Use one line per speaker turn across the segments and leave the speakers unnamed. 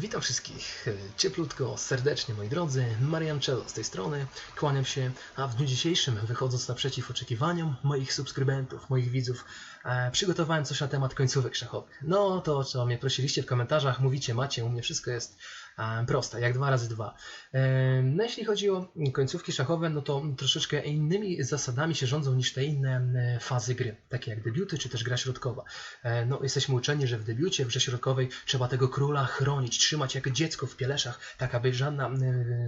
Witam wszystkich cieplutko, serdecznie moi drodzy. Marian Cello z tej strony. Kłaniam się, a w dniu dzisiejszym, wychodząc naprzeciw oczekiwaniom moich subskrybentów, moich widzów, e, przygotowałem coś na temat końcówek szachowych. No to, co mnie prosiliście w komentarzach, mówicie, macie, u mnie wszystko jest proste, jak dwa razy dwa. E, no jeśli chodzi o końcówki szachowe, no to troszeczkę innymi zasadami się rządzą niż te inne fazy gry, takie jak debiuty czy też gra środkowa. E, No, jesteśmy uczeni, że w debiucie, w grze środkowej trzeba tego króla chronić, trzymać jak dziecko w pieleszach, tak aby żadna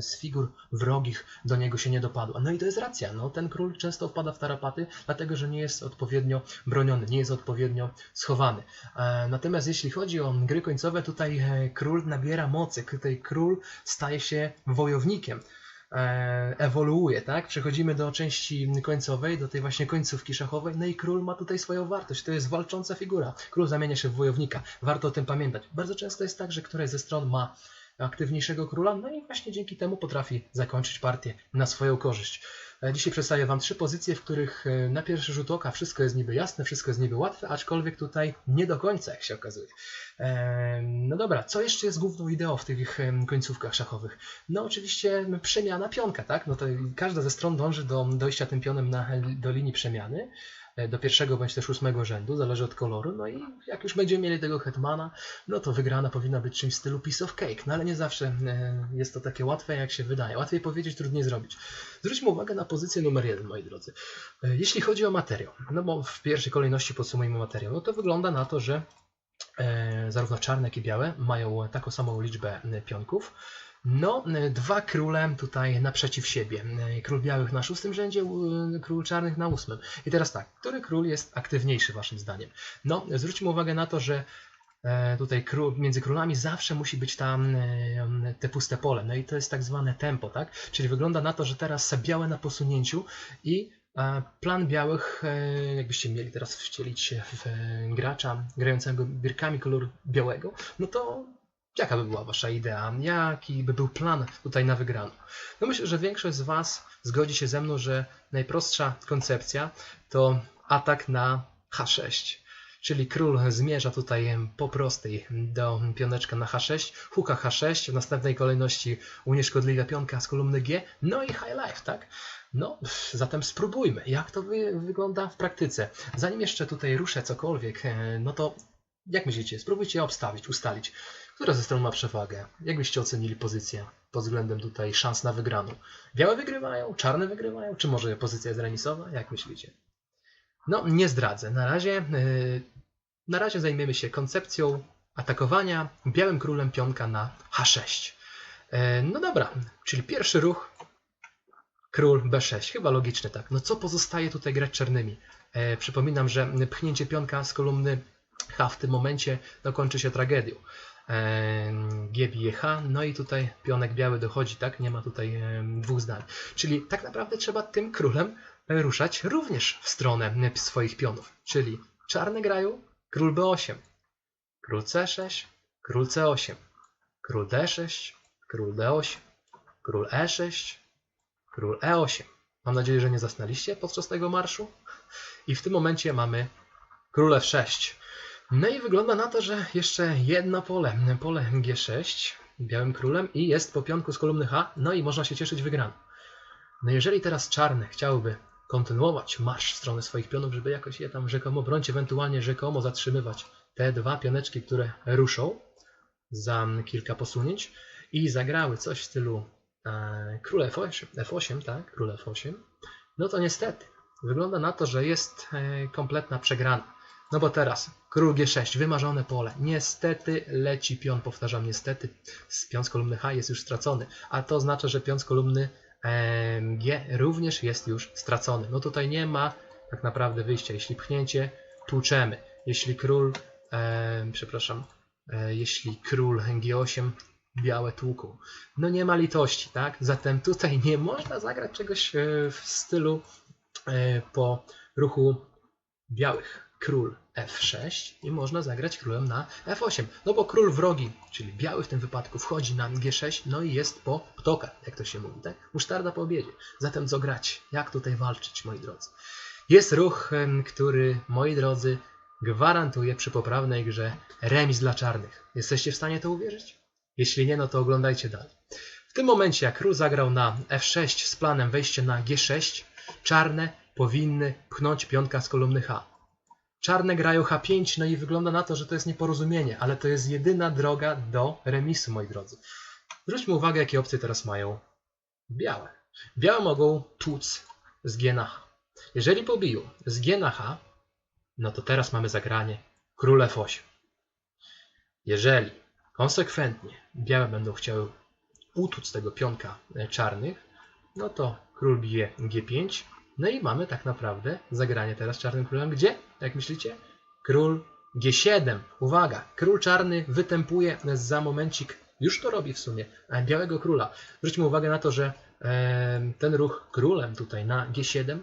z figur wrogich do niego się nie dopadła. No i to jest racja, no, ten król często wpada w tarapaty, dlatego że nie jest odpowiednio broniony, nie jest odpowiednio schowany. E, Natomiast jeśli chodzi o gry końcowe, tutaj e, król nabiera mocy, tutaj król staje się wojownikiem e, ewoluuje, tak? Przechodzimy do części końcowej, do tej właśnie końcówki szachowej, no i król ma tutaj swoją wartość. To jest walcząca figura. Król zamienia się w wojownika. Warto o tym pamiętać. Bardzo często jest tak, że któraś ze stron ma aktywniejszego króla, no i właśnie dzięki temu potrafi zakończyć partię na swoją korzyść. E, Dzisiaj przedstawię Wam trzy pozycje, w których e, na pierwszy rzut oka wszystko jest niby jasne, wszystko jest niby łatwe, aczkolwiek tutaj nie do końca, jak się okazuje. E, No dobra, co jeszcze jest główną ideą w tych końcówkach szachowych? No oczywiście przemiana pionka, tak? No to każda ze stron dąży do dojścia tym pionem na, do linii przemiany, do pierwszego bądź też ósmego rzędu, zależy od koloru. No i jak już będziemy mieli tego hetmana, no to wygrana powinna być czymś w stylu piece of cake. No ale nie zawsze e, jest to takie łatwe, jak się wydaje. Łatwiej powiedzieć, trudniej zrobić. Zwróćmy uwagę na pozycję numer jeden, moi drodzy. E, Jeśli chodzi o materiał, no bo w pierwszej kolejności podsumujemy materiał, no to wygląda na to, że e, zarówno czarne, jak i białe mają taką samą liczbę e, pionków. No, dwa króle tutaj naprzeciw siebie. Król białych na szóstym rzędzie, król czarnych na ósmym. I teraz tak, który król jest aktywniejszy waszym zdaniem? No, zwróćmy uwagę na to, że e, tutaj król, między królami zawsze musi być tam e, te puste pole. No i to jest tak zwane tempo, tak? Czyli wygląda na to, że teraz białe na posunięciu i e, plan białych, jakbyście mieli teraz wcielić się w gracza grającego birkami koloru białego, no to jaka by była wasza idea? Jaki by był plan tutaj na wygraną? No myślę, że większość z was zgodzi się ze mną, że najprostsza koncepcja to atak na H6. Czyli król zmierza tutaj po prostej do pioneczka na H6, huka H6, w następnej kolejności unieszkodliwia pionka z kolumny G, no i high life, tak? No, zatem spróbujmy, jak to wy, wygląda w praktyce. Zanim jeszcze tutaj ruszę cokolwiek, e, no to jak myślicie, spróbujcie obstawić, ustalić, która ze stron ma przewagę. Jak byście ocenili pozycję pod względem tutaj szans na wygraną? Białe wygrywają, czarne wygrywają, czy może pozycja jest remisowa? Jak myślicie? No, nie zdradzę. Na razie, yy, na razie zajmiemy się koncepcją atakowania białym królem pionka na H6. Yy, no dobra, czyli pierwszy ruch król B6. Chyba logiczne, tak. No co pozostaje tutaj grać czarnymi? E, przypominam, że pchnięcie pionka z kolumny H w tym momencie no, kończy się tragedią. E, G bije H, no i tutaj pionek biały dochodzi, tak? Nie ma tutaj dwóch zdań. Czyli tak naprawdę trzeba tym królem ruszać również w stronę swoich pionów. Czyli czarne grają król B8, król C6, król C8, król D6, król D8, król E6, król E8. Mam nadzieję, że nie zasnęliście podczas tego marszu. I w tym momencie mamy król F6. No i wygląda na to, że jeszcze jedno pole, pole G6 białym królem i jest po pionku z kolumny H, no i można się cieszyć wygraną. No jeżeli teraz czarny chciałby kontynuować marsz w stronę swoich pionów, żeby jakoś je tam rzekomo bronić, ewentualnie rzekomo zatrzymywać te dwa pioneczki, które ruszą za kilka posunięć i zagrały coś w stylu e, król F8, F8, tak, król F8, no to niestety wygląda na to, że jest e, kompletna przegrana. No bo teraz król G6, wymarzone pole. Niestety leci pion, powtarzam, niestety. Pion z kolumny H jest już stracony, a to oznacza, że pion z kolumny G również jest już stracony. No tutaj nie ma tak naprawdę wyjścia. Jeśli pchnięcie, tłuczemy. Jeśli król, em, przepraszam, e, jeśli król G8, białe tłuką. No nie ma litości, tak? Zatem tutaj nie można zagrać czegoś e, w stylu e, po ruchu białych król F6 i można zagrać królem na F8. No bo król wrogi, czyli biały w tym wypadku, wchodzi na G6, no i jest po ptoka, jak to się mówi, tak? Musztarda po obiedzie. Zatem co grać? Jak tutaj walczyć, moi drodzy? Jest ruch, który, moi drodzy, gwarantuje przy poprawnej grze remis dla czarnych. Jesteście w stanie to uwierzyć? Jeśli nie, no to oglądajcie dalej. W tym momencie, jak król zagrał na f6 z planem wejścia na g6, czarne powinny pchnąć pionka z kolumny h. Czarne grają h5, no i wygląda na to, że to jest nieporozumienie, ale to jest jedyna droga do remisu, moi drodzy. Zwróćmy uwagę, jakie opcje teraz mają białe. Białe mogą tłuc z g na h. Jeżeli pobiją z g na h, no to teraz mamy zagranie król f8. Jeżeli konsekwentnie białe będą chciały utłuc tego pionka e, czarnych, no to król bije g5, no i mamy tak naprawdę zagranie teraz czarnym królem. Gdzie? Jak myślicie? Król G7. Uwaga, król czarny wytępuje za momencik, już to robi w sumie, e, białego króla. Zwróćmy uwagę na to, że ten ruch królem tutaj na G7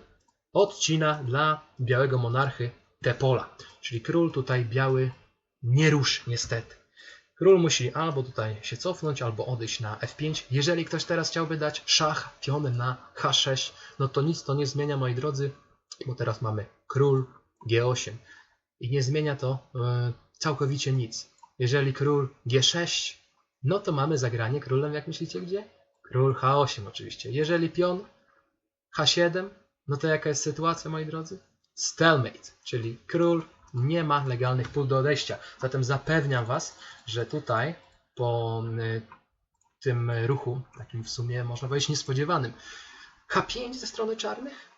odcina dla białego monarchy te pola. Czyli król tutaj biały nie ruszy niestety. Król musi albo tutaj się cofnąć, albo odejść na f5. Jeżeli ktoś teraz chciałby dać szach pionem na h6, no to nic to nie zmienia, moi drodzy, bo teraz mamy król g8 i nie zmienia to e, całkowicie nic. Jeżeli król g6, no to mamy zagranie królem, jak myślicie gdzie? Król h8 oczywiście. Jeżeli pion h7, no to jaka jest sytuacja, moi drodzy? Stalemate, czyli król nie ma legalnych pól do odejścia. Zatem zapewniam Was, że tutaj po y, tym ruchu, takim w sumie można powiedzieć niespodziewanym, H5 ze strony czarnych,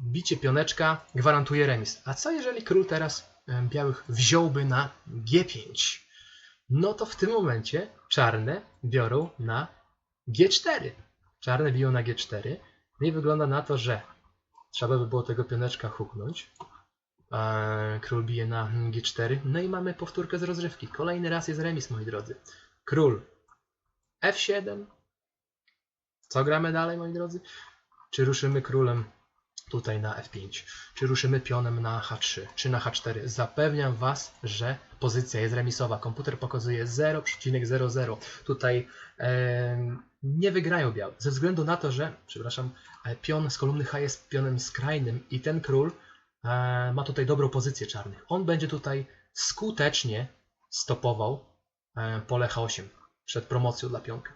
bicie pioneczka gwarantuje remis. A co jeżeli król teraz y, białych wziąłby na G5? No to w tym momencie czarne biorą na G4. Czarne biją na G4. No i wygląda na to, że trzeba by było tego pioneczka huknąć. Król bije na G4. No i mamy powtórkę z rozrywki. Kolejny raz jest remis, moi drodzy. Król F7. Co gramy dalej, moi drodzy? Czy ruszymy królem tutaj na F5? Czy ruszymy pionem na H3? Czy na H4? Zapewniam Was, że pozycja jest remisowa. Komputer pokazuje 0,00. Tutaj e, nie wygrają białe. Ze względu na to, że, przepraszam, e, pion z kolumny H jest pionem skrajnym i ten król ma tutaj dobrą pozycję czarnych. On będzie tutaj skutecznie stopował e, pole H8 przed promocją dla pionka.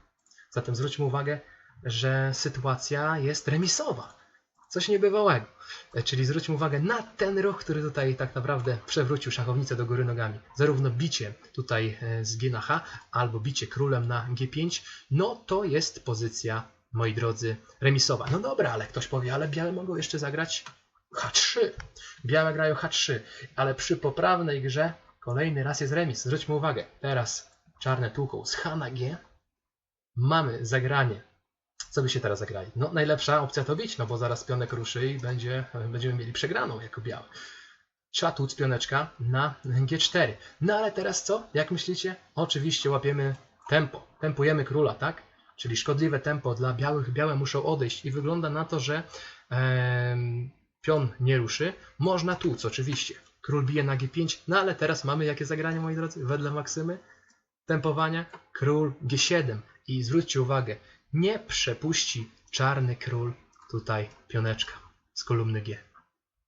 Zatem zwróćmy uwagę, że sytuacja jest remisowa. Coś niebywałego. E, czyli zwróćmy uwagę na ten ruch, który tutaj tak naprawdę przewrócił szachownicę do góry nogami. Zarówno bicie tutaj z G na H, albo bicie królem na G5, no to jest pozycja, moi drodzy, remisowa. No dobra, ale ktoś powie, ale białe mogą jeszcze zagrać H3. Białe grają H3, ale przy poprawnej grze kolejny raz jest remis. Zwróćmy uwagę, teraz czarne tłuką z H na G. Mamy zagranie. Co by się teraz zagrali? No najlepsza opcja to bić, no bo zaraz pionek ruszy i będzie, będziemy mieli przegraną jako białe. Trzeba tłuc pioneczka na G4. No ale teraz co? Jak myślicie? Oczywiście łapiemy tempo. Tempujemy króla, tak? Czyli szkodliwe tempo dla białych. Białe muszą odejść i wygląda na to, że pion nie ruszy. Można tłuc, oczywiście. Król bije na G5, no ale teraz mamy jakie zagranie, moi drodzy, wedle Maksymy? Tempowania, król G7. I zwróćcie uwagę, nie przepuści czarny król tutaj pioneczka z kolumny G.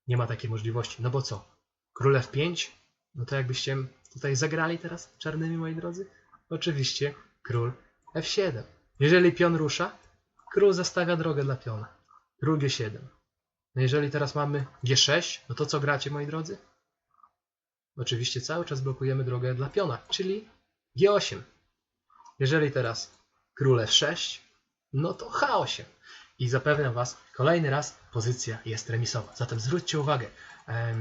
Nie ma takiej możliwości. No bo co? Król F5? No to jakbyście tutaj zagrali teraz czarnymi, moi drodzy? Oczywiście król F7. Jeżeli pion rusza, król zastawia drogę dla piona. Król G7. No jeżeli teraz mamy G6, no to co gracie, moi drodzy? Oczywiście cały czas blokujemy drogę dla piona, czyli G8. Jeżeli teraz król F6, no to H8. I zapewniam Was, kolejny raz pozycja jest remisowa. Zatem zwróćcie uwagę,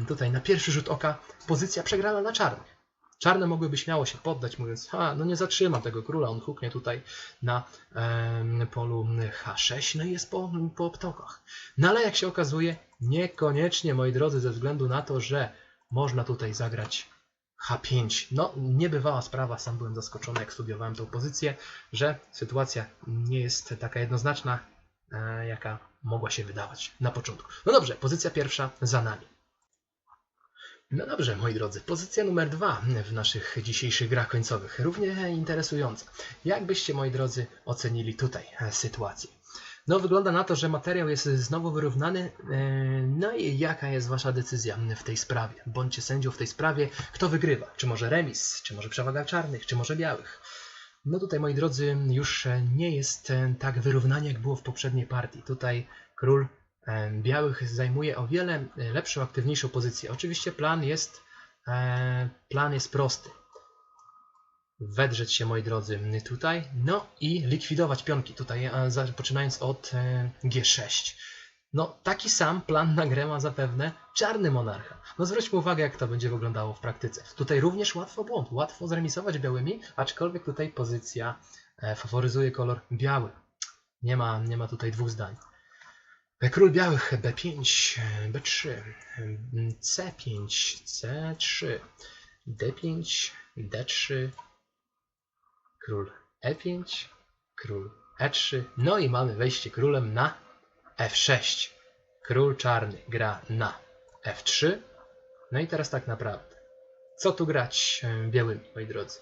tutaj na pierwszy rzut oka pozycja przegrana na czarnych. Czarne mogłyby śmiało się poddać, mówiąc, ha, no nie zatrzymam tego króla, on huknie tutaj na e, polu H6, no i jest po, po ptokach. No ale jak się okazuje, niekoniecznie, moi drodzy, ze względu na to, że można tutaj zagrać H5. No, niebywała sprawa, sam byłem zaskoczony, jak studiowałem tę pozycję, że sytuacja nie jest taka jednoznaczna, e, jaka mogła się wydawać na początku. No dobrze, pozycja pierwsza za nami. No dobrze, moi drodzy, pozycja numer dwa w naszych dzisiejszych grach końcowych, równie interesująca. Jak byście, moi drodzy, ocenili tutaj e, sytuację? No, wygląda na to, że materiał jest znowu wyrównany. E, no i jaka jest Wasza decyzja w tej sprawie? Bądźcie sędzią w tej sprawie. Kto wygrywa? Czy może remis? Czy może przewaga czarnych? Czy może białych? No tutaj, moi drodzy, już nie jest e, tak wyrównanie, jak było w poprzedniej partii. Tutaj król białych zajmuje o wiele e, lepszą, aktywniejszą pozycję. Oczywiście plan jest, e, plan jest prosty. Wedrzeć się, moi drodzy, tutaj, no i likwidować pionki tutaj, e, za- poczynając od e, G6. No, taki sam plan na grę ma zapewne czarny monarcha. No zwróćmy uwagę, jak to będzie wyglądało w praktyce. Tutaj również łatwo błąd, łatwo zremisować białymi, aczkolwiek tutaj pozycja faworyzuje kolor biały. Nie ma, nie ma tutaj dwóch zdań. Król białych B5, e, B3, e, C5, C3, D5, D3, król E5, król E3, no i mamy wejście królem na F6. Król czarny gra na F3. No i teraz tak naprawdę, co tu grać e, białymi, moi drodzy?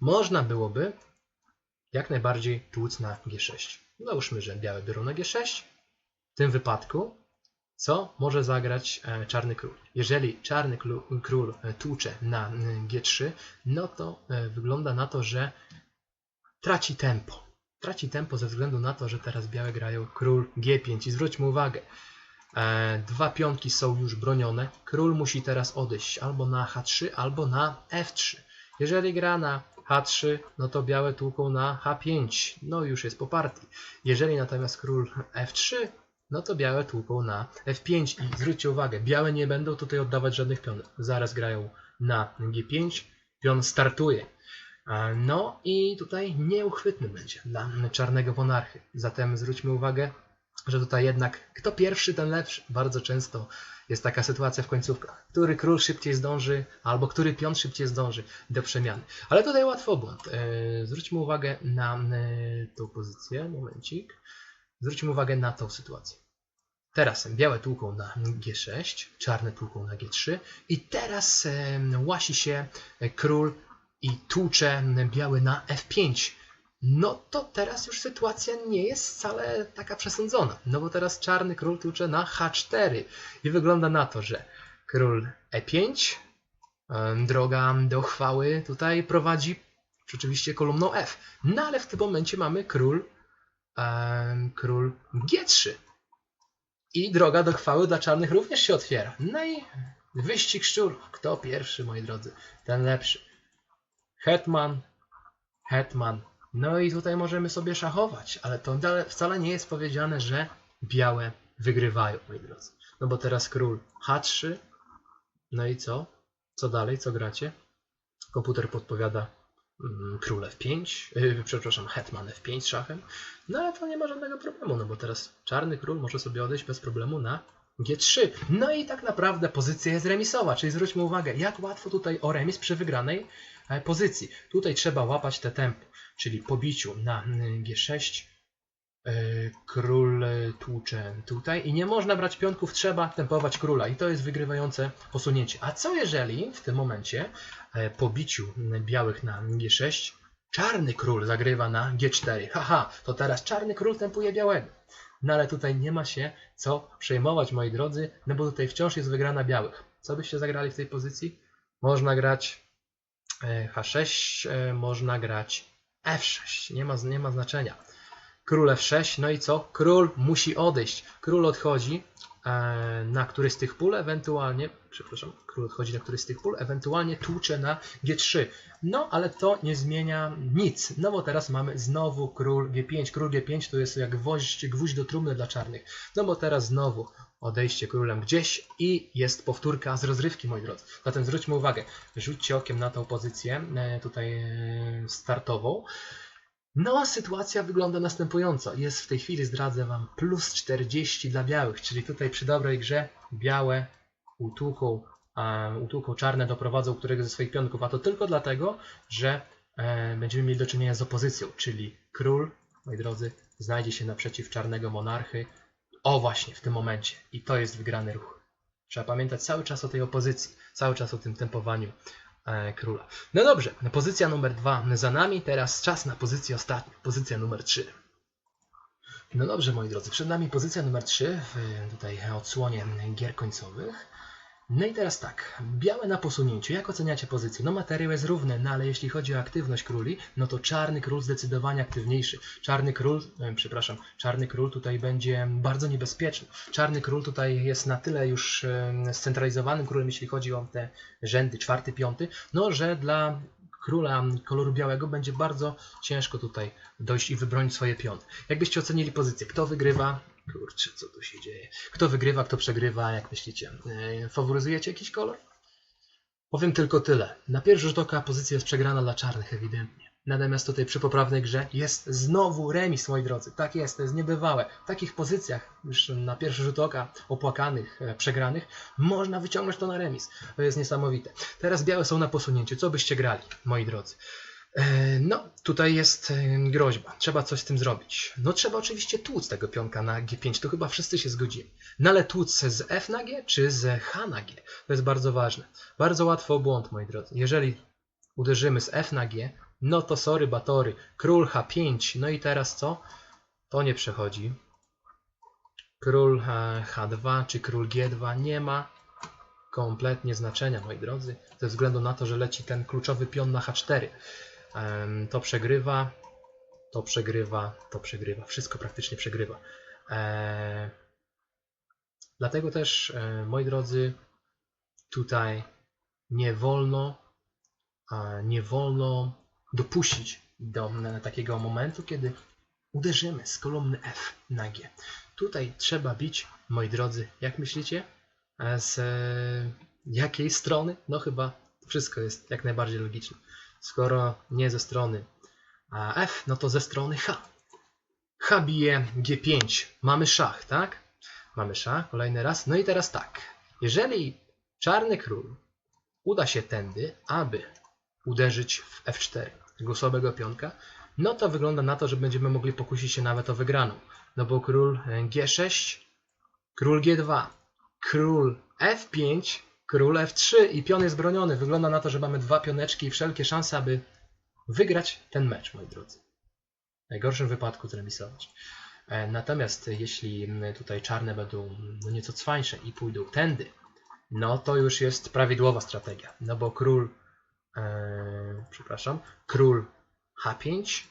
Można byłoby jak najbardziej tłuc na G6. Załóżmy, że białe biorą na G6. W tym wypadku, co może zagrać e, czarny król? Jeżeli czarny król, e, tłucze na mm, G3, no to e, wygląda na to, że traci tempo. Traci tempo ze względu na to, że teraz białe grają król G5. I zwróćmy uwagę, e, dwa pionki są już bronione. Król musi teraz odejść albo na H3, albo na F3. Jeżeli gra na H3, no to białe tłuką na H5. No już jest po partii. Jeżeli natomiast król F3, no to białe tłuką na F5. I zwróćcie uwagę, białe nie będą tutaj oddawać żadnych pionów. Zaraz grają na G5, pion startuje. No i tutaj nieuchwytny będzie dla czarnego monarchy. Zatem zwróćmy uwagę, że tutaj jednak kto pierwszy, ten lepszy. Bardzo często jest taka sytuacja w końcówkach. Który król szybciej zdąży, albo który pion szybciej zdąży do przemiany. Ale tutaj łatwo błąd. E, Zwróćmy uwagę na e, tą pozycję. Momencik. Zwróćmy uwagę na tą sytuację. Teraz białe tłuką na G6, czarne tłuką na G3 i teraz łasi się e, król i tłucze biały na F5. No to teraz już sytuacja nie jest wcale taka przesądzona. No bo teraz czarny król tłucze na H4 i wygląda na to, że król E5, em, droga do chwały tutaj prowadzi rzeczywiście kolumną F. No ale w tym momencie mamy król, król G3. I droga do chwały dla czarnych również się otwiera. No i wyścig szczurów. Kto pierwszy, moi drodzy? Ten lepszy. Hetman, Hetman. No i tutaj możemy sobie szachować, ale to wcale- nie jest powiedziane, że białe wygrywają, moi drodzy. No bo teraz król H3. No i co? Co dalej? Co gracie? Komputer podpowiada król F5, yy, przepraszam, hetman F5 szachem. No ale to nie ma żadnego problemu, no bo teraz czarny król może sobie odejść bez problemu na G3. No i tak naprawdę pozycja jest remisowa, czyli zwróćmy uwagę, jak łatwo tutaj o remis przy wygranej e, pozycji. Tutaj trzeba łapać te tempo, czyli po biciu na mm, G6 e, król e, tłucze tutaj i nie można brać pionków, trzeba tempować króla i to jest wygrywające posunięcie. A co jeżeli w tym momencie e, po biciu białych na G6 czarny król zagrywa na G4? Haha, to teraz czarny król tempuje białego. No ale tutaj nie ma się co przejmować, moi drodzy, no bo tutaj wciąż jest wygrana białych. Co byście zagrali w tej pozycji? Można grać e, H6, e, można grać F6. Nie ma, nie ma znaczenia. Król F6, no i co? Król musi odejść. Król odchodzi e, na któryś z tych pól, ewentualnie, przepraszam, król odchodzi na któryś z tych pól, ewentualnie tłucze na G3. No, ale to nie zmienia nic, no bo teraz mamy znowu król G5. Król G5 to jest jak gwoźdź, gwóźdź do trumny dla czarnych. No bo teraz znowu odejście królem gdzieś i jest powtórka z rozrywki, moi drodzy. Zatem zwróćmy uwagę, rzućcie okiem na tą pozycję e, tutaj e, startową. No, sytuacja wygląda następująco. Jest w tej chwili, zdradzę Wam, plus 40 dla białych, czyli tutaj przy dobrej grze białe utłuką, um, czarne doprowadzą któregoś ze swoich pionków, a to tylko dlatego, że e, będziemy mieli do czynienia z opozycją, czyli król, moi drodzy, znajdzie się naprzeciw czarnego monarchy. O właśnie, w tym momencie. I to jest wygrany ruch. Trzeba pamiętać cały czas o tej opozycji, cały czas o tym tempowaniu króla. No dobrze, pozycja numer dwa za nami, teraz czas na pozycję ostatnią, pozycja numer 3. No dobrze, moi drodzy, przed nami pozycja numer 3 w tutaj odsłonie gier końcowych. No i teraz tak, białe na posunięciu. Jak oceniacie pozycję? No materiał jest równy, no ale jeśli chodzi o aktywność króli, no to czarny król zdecydowanie aktywniejszy. Czarny król, e, przepraszam, czarny król tutaj będzie bardzo niebezpieczny. Czarny król tutaj jest na tyle już e, scentralizowanym królem, jeśli chodzi o te rzędy czwarty, piąty, no że dla króla koloru białego będzie bardzo ciężko tutaj dojść i wybronić swoje piony. Jakbyście ocenili pozycję? Kto wygrywa? Kurczę, co tu się dzieje? Kto wygrywa, kto przegrywa, jak myślicie? Yy, Faworyzujecie jakiś kolor? Powiem tylko tyle. Na pierwszy rzut oka pozycja jest przegrana dla czarnych ewidentnie. Natomiast tutaj przy poprawnej grze jest znowu remis, moi drodzy. Tak jest, to jest niebywałe. W takich pozycjach, już na pierwszy rzut oka opłakanych, e, przegranych, można wyciągnąć to na remis. To jest niesamowite. Teraz białe są na posunięciu. Co byście grali, moi drodzy? E, No, tutaj jest e, groźba. Trzeba coś z tym zrobić. No, trzeba oczywiście tłuc tego pionka na G5. To chyba wszyscy się zgodzili. No, ale tłuc z F na G czy z H na G? To jest bardzo ważne. Bardzo łatwo o błąd, moi drodzy. Jeżeli uderzymy z F na G, no to sorry batory. Król H5. No i teraz co? To nie przechodzi. Król e, H2 czy król G2 nie ma kompletnie znaczenia, moi drodzy, ze względu na to, że leci ten kluczowy pion na H4. Em, To przegrywa, to przegrywa, to przegrywa. Wszystko praktycznie przegrywa. E, Dlatego też, e, moi drodzy, tutaj nie wolno, nie wolno dopuścić do takiego momentu, kiedy uderzymy z kolumny F na G. Tutaj trzeba bić, moi drodzy, jak myślicie? Z e, jakiej strony? No chyba wszystko jest jak najbardziej logiczne. Skoro nie ze strony F, no to ze strony H. H bije G5. Mamy szach, tak? Mamy szach, kolejny raz. No i teraz tak. Jeżeli czarny król uda się tędy, aby uderzyć w F4 tego słabego pionka, no to wygląda na to, że będziemy mogli pokusić się nawet o wygraną. No bo król e, G6, król G2, król F5, król F3 i pion jest broniony. Wygląda na to, że mamy dwa pioneczki i wszelkie szanse, aby wygrać ten mecz, moi drodzy. W najgorszym wypadku zremisować. E, Natomiast jeśli tutaj czarne będą no nieco cwańsze i pójdą tędy, no to już jest prawidłowa strategia. No bo król, przepraszam, król H5,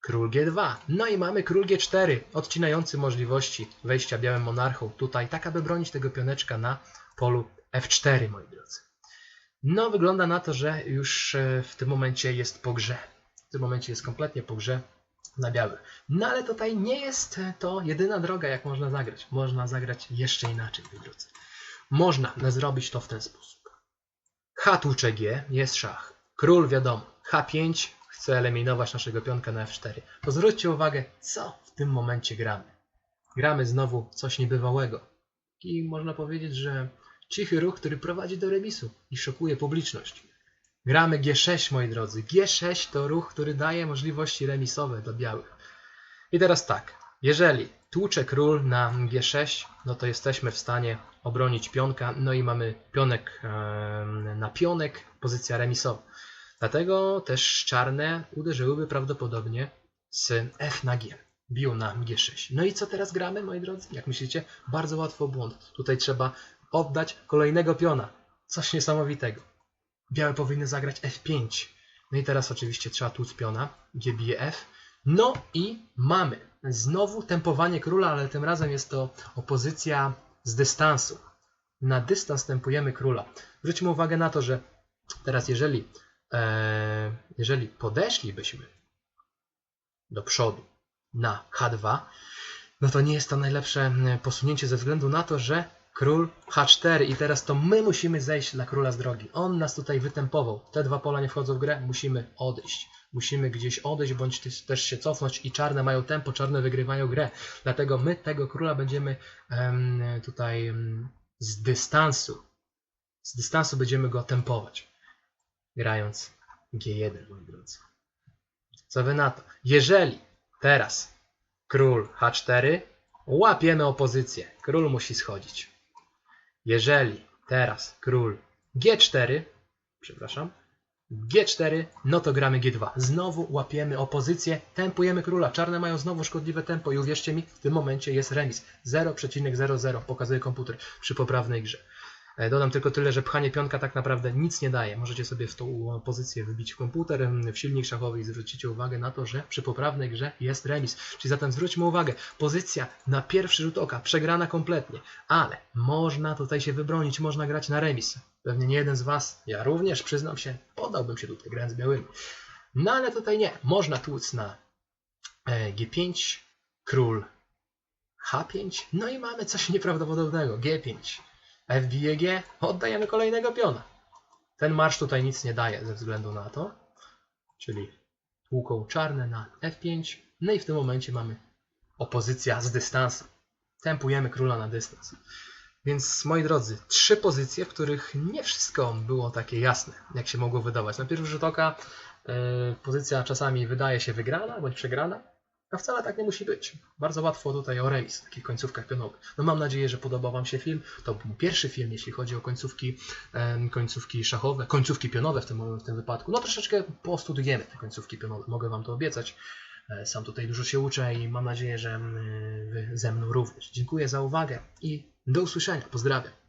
król G2. No i mamy król G4, odcinający możliwości wejścia białym monarchą tutaj, tak aby bronić tego pioneczka na polu F4, moi drodzy. No, wygląda na to, że już e, w tym momencie jest po grze. W tym momencie jest kompletnie po grze na białych. No ale tutaj nie jest e, to jedyna droga, jak można zagrać. Można zagrać jeszcze inaczej, moi drodzy. Można zrobić to w ten sposób. H G, jest szach. Król wiadomo, H5 chce eliminować naszego pionka na F4. To zwróćcie uwagę, co w tym momencie gramy. Gramy znowu coś niebywałego. I można powiedzieć, że cichy ruch, który prowadzi do remisu i szokuje publiczność. Gramy G6, moi drodzy. G6 to ruch, który daje możliwości remisowe dla białych. I teraz tak, jeżeli tłucze król na G6, no to jesteśmy w stanie obronić pionka, no i mamy pionek na pionek, pozycja remisowa. Dlatego też czarne uderzyłyby prawdopodobnie z F na G. Bił na G6. No i co teraz gramy, moi drodzy? Jak myślicie? Bardzo łatwo błąd. Tutaj trzeba oddać kolejnego piona. Coś niesamowitego. Białe powinny zagrać F5. No i teraz oczywiście trzeba tłuc piona, gdzie bije F. No i mamy znowu tempowanie króla, ale tym razem jest to opozycja z dystansu. Na dystans tempujemy króla. Zwróćmy uwagę na to, że teraz jeżeli, e, jeżeli podeszlibyśmy do przodu na H2, no to nie jest to najlepsze posunięcie ze względu na to, że król H4 i teraz to my musimy zejść dla króla z drogi. On nas tutaj wytempował. Te dwa pola nie wchodzą w grę, musimy odejść. Musimy gdzieś odejść bądź też- się cofnąć i czarne mają tempo, czarne wygrywają grę. Dlatego my tego króla będziemy em, tutaj em, z dystansu, z dystansu będziemy go tempować. Grając G1, moi drodzy. Co wy na to? Jeżeli teraz król H4, łapiemy opozycję. Król musi schodzić. Jeżeli teraz król G4, przepraszam, G4, no to gramy G2. Znowu łapiemy opozycję, tempujemy króla. Czarne mają znowu szkodliwe tempo i uwierzcie mi, w tym momencie jest remis. 0,00 pokazuje komputer przy poprawnej grze. E, Dodam tylko tyle, że pchanie pionka tak naprawdę nic nie daje. Możecie sobie w tą pozycję wybić komputer, w silnik szachowy i zwrócicie uwagę na to, że przy poprawnej grze jest remis. Czyli zatem zwróćmy uwagę, pozycja na pierwszy rzut oka przegrana kompletnie, ale można tutaj się wybronić, można grać na remis. Pewnie nie jeden z Was, ja również przyznam się, podałbym się tutaj grając białymi. No ale tutaj nie, można tłuc na e, G5, król H5, no i mamy coś nieprawdopodobnego, G5. FBG, oddajemy kolejnego piona. Ten marsz tutaj nic nie daje ze względu na to, czyli łuką czarne na F5, no i w tym momencie mamy opozycja z dystansu. Tempujemy króla na dystans. Więc moi drodzy, trzy pozycje, w których nie wszystko było takie jasne, jak się mogło wydawać. Na pierwszy rzut oka yy, pozycja czasami wydaje się wygrana bądź przegrana, a wcale tak nie musi być. Bardzo łatwo tutaj o remis w takich końcówkach pionowych. No mam nadzieję, że podobał Wam się film. To był pierwszy film, jeśli chodzi o końcówki, końcówki szachowe, końcówki pionowe w tym, w tym wypadku. No troszeczkę postudiujemy te końcówki pionowe, mogę Wam to obiecać. E, Sam tutaj dużo się uczę i mam nadzieję, że Wy ze mną również. Dziękuję za uwagę i do usłyszenia. Pozdrawiam.